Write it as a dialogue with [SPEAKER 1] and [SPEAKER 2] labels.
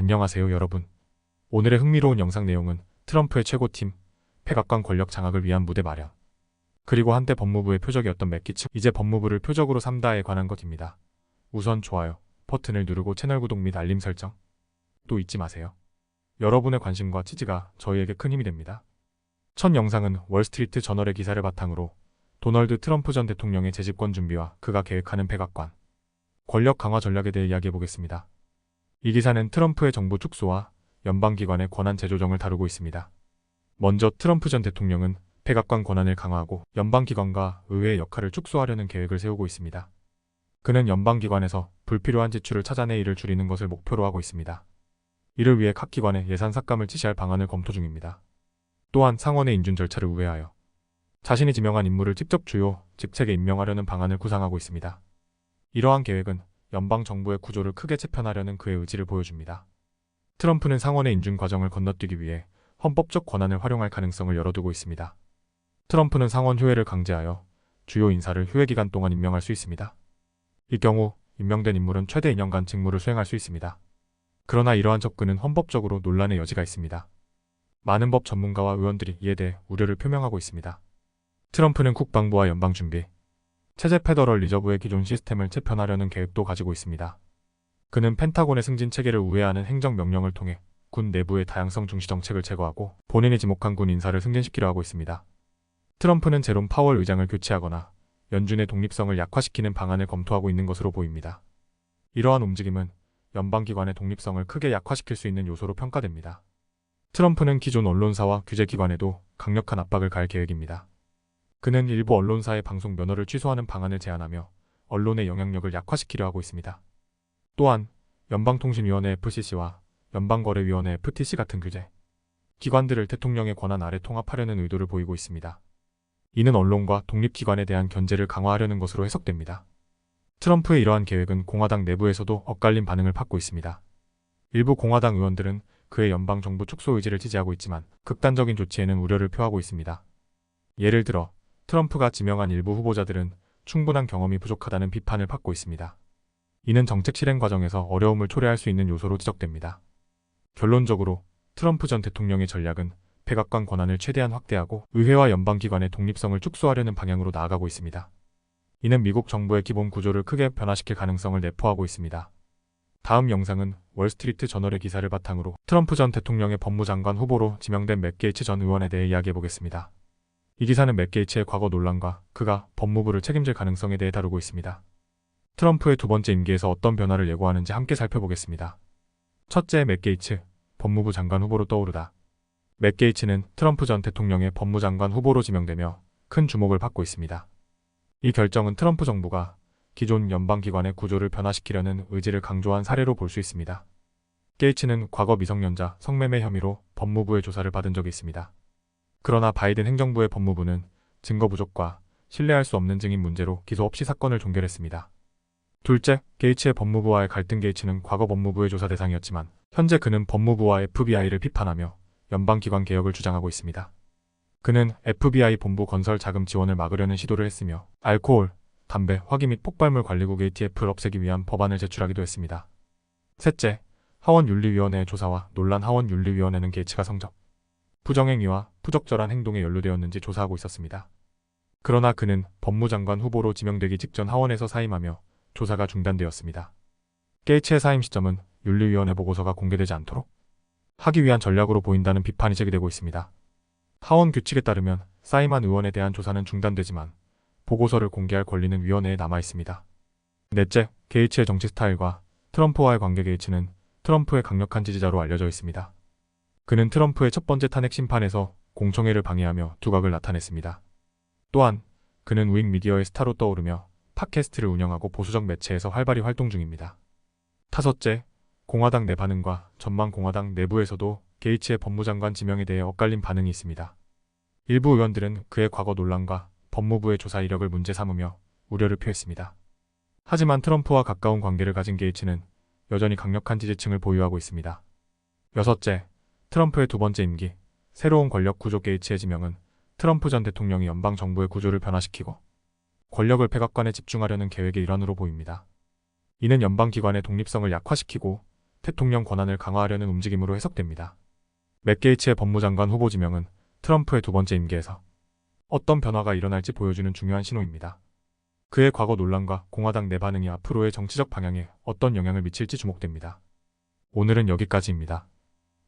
[SPEAKER 1] 안녕하세요 여러분. 오늘의 흥미로운 영상 내용은 트럼프의 최고팀, 백악관 권력 장악을 위한 무대 마련. 그리고 한때 법무부의 표적이었던 맥기츠, 이제 법무부를 표적으로 삼다에 관한 것입니다. 우선 좋아요 버튼을 누르고 채널 구독 및 알림 설정. 또 잊지 마세요. 여러분의 관심과 지지가 저희에게 큰 힘이 됩니다. 첫 영상은 월스트리트 저널의 기사를 바탕으로 도널드 트럼프 전 대통령의 재집권 준비와 그가 계획하는 백악관, 권력 강화 전략에 대해 이야기해 보겠습니다. 이 기사는 트럼프의 정부 축소와 연방기관의 권한 재조정을 다루고 있습니다. 먼저 트럼프 전 대통령은 백악관 권한을 강화하고 연방기관과 의회의 역할을 축소하려는 계획을 세우고 있습니다. 그는 연방기관에서 불필요한 지출을 찾아내 이를 줄이는 것을 목표로 하고 있습니다. 이를 위해 각 기관에 예산 삭감을 지시할 방안을 검토 중입니다. 또한 상원의 인준 절차를 우회하여 자신이 지명한 인물을 직접 주요 직책에 임명하려는 방안을 구상하고 있습니다. 이러한 계획은 연방 정부의 구조를 크게 재편하려는 그의 의지를 보여줍니다. 트럼프는 상원의 인준 과정을 건너뛰기 위해 헌법적 권한을 활용할 가능성을 열어두고 있습니다. 트럼프는 상원 휴회를 강제하여 주요 인사를 휴회 기간 동안 임명할 수 있습니다. 이 경우 임명된 인물은 최대 2년간 직무를 수행할 수 있습니다. 그러나 이러한 접근은 헌법적으로 논란의 여지가 있습니다. 많은 법 전문가와 의원들이 이에 대해 우려를 표명하고 있습니다. 트럼프는 국방부와 연방준비, 체제 페더럴 리저브의 기존 시스템을 재편하려는 계획도 가지고 있습니다. 그는 펜타곤의 승진 체계를 우회하는 행정명령을 통해 군 내부의 다양성 중시 정책을 제거하고 본인이 지목한 군 인사를 승진시키려 하고 있습니다. 트럼프는 제롬 파월 의장을 교체하거나 연준의 독립성을 약화시키는 방안을 검토하고 있는 것으로 보입니다. 이러한 움직임은 연방기관의 독립성을 크게 약화시킬 수 있는 요소로 평가됩니다. 트럼프는 기존 언론사와 규제기관에도 강력한 압박을 가할 계획입니다. 그는 일부 언론사의 방송 면허를 취소하는 방안을 제안하며 언론의 영향력을 약화시키려 하고 있습니다. 또한 연방통신위원회 FCC와 연방거래위원회 FTC 같은 규제 기관들을 대통령의 권한 아래 통합하려는 의도를 보이고 있습니다. 이는 언론과 독립기관에 대한 견제를 강화하려는 것으로 해석됩니다. 트럼프의 이러한 계획은 공화당 내부에서도 엇갈린 반응을 받고 있습니다. 일부 공화당 의원들은 그의 연방정부 축소 의지를 지지하고 있지만 극단적인 조치에는 우려를 표하고 있습니다. 예를 들어 트럼프가 지명한 일부 후보자들은 충분한 경험이 부족하다는 비판을 받고 있습니다. 이는 정책 실행 과정에서 어려움을 초래할 수 있는 요소로 지적됩니다. 결론적으로 트럼프 전 대통령의 전략은 백악관 권한을 최대한 확대하고 의회와 연방기관의 독립성을 축소하려는 방향으로 나아가고 있습니다. 이는 미국 정부의 기본 구조를 크게 변화시킬 가능성을 내포하고 있습니다. 다음 영상은 월스트리트 저널의 기사를 바탕으로 트럼프 전 대통령의 법무장관 후보로 지명된 맥 게이츠 전 의원에 대해 이야기해 보겠습니다. 이 기사는 맥 게이츠의 과거 논란과 그가 법무부를 책임질 가능성에 대해 다루고 있습니다. 트럼프의 두 번째 임기에서 어떤 변화를 예고하는지 함께 살펴보겠습니다. 첫째, 맥 게이츠, 법무부 장관 후보로 떠오르다. 맥 게이츠는 트럼프 전 대통령의 법무장관 후보로 지명되며 큰 주목을 받고 있습니다. 이 결정은 트럼프 정부가 기존 연방기관의 구조를 변화시키려는 의지를 강조한 사례로 볼 수 있습니다. 게이츠는 과거 미성년자 성매매 혐의로 법무부의 조사를 받은 적이 있습니다. 그러나 바이든 행정부의 법무부는 증거 부족과 신뢰할 수 없는 증인 문제로 기소 없이 사건을 종결했습니다. 둘째, 게이츠의 법무부와의 갈등 게이츠는 과거 법무부의 조사 대상이었지만 현재 그는 법무부와 FBI를 비판하며 연방기관 개혁을 주장하고 있습니다. 그는 FBI 본부 건설 자금 지원을 막으려는 시도를 했으며 알코올, 담배, 화기 및 폭발물 관리국 ATF를 없애기 위한 법안을 제출하기도 했습니다. 셋째, 하원윤리위원회의 조사와 논란 하원윤리위원회는 게이츠가 성적, 부정행위와 부적절한 행동에 연루되었는지 조사하고 있었습니다. 그러나 그는 법무장관 후보로 지명되기 직전 하원에서 사임하며 조사가 중단되었습니다. 게이츠의 사임 시점은 윤리위원회 보고서가 공개되지 않도록 하기 위한 전략으로 보인다는 비판이 제기되고 있습니다. 하원 규칙에 따르면 사임한 의원에 대한 조사는 중단되지만 보고서를 공개할 권리는 위원회에 남아 있습니다. 넷째, 게이츠의 정치 스타일과 트럼프와의 관계 게이츠는 트럼프의 강력한 지지자로 알려져 있습니다. 그는 트럼프의 첫 번째 탄핵 심판에서 공청회를 방해하며 두각을 나타냈습니다. 또한 그는 우익 미디어의 스타로 떠오르며 팟캐스트를 운영하고 보수적 매체에서 활발히 활동 중입니다. 다섯째, 공화당 내 반응과 전망 공화당 내부에서도 게이츠의 법무장관 지명에 대해 엇갈린 반응이 있습니다. 일부 의원들은 그의 과거 논란과 법무부의 조사 이력을 문제 삼으며 우려를 표했습니다. 하지만 트럼프와 가까운 관계를 가진 게이츠는 여전히 강력한 지지층을 보유하고 있습니다. 여섯째, 트럼프의 두 번째 임기, 새로운 권력 구조 게이츠의 지명은 트럼프 전 대통령이 연방 정부의 구조를 변화시키고 권력을 백악관에 집중하려는 계획의 일환으로 보입니다. 이는 연방기관의 독립성을 약화시키고 대통령 권한을 강화하려는 움직임으로 해석됩니다. 맥 게이츠의 법무장관 후보 지명은 트럼프의 두 번째 임기에서 어떤 변화가 일어날지 보여주는 중요한 신호입니다. 그의 과거 논란과 공화당 내 반응이 앞으로의 정치적 방향에 어떤 영향을 미칠지 주목됩니다. 오늘은 여기까지입니다.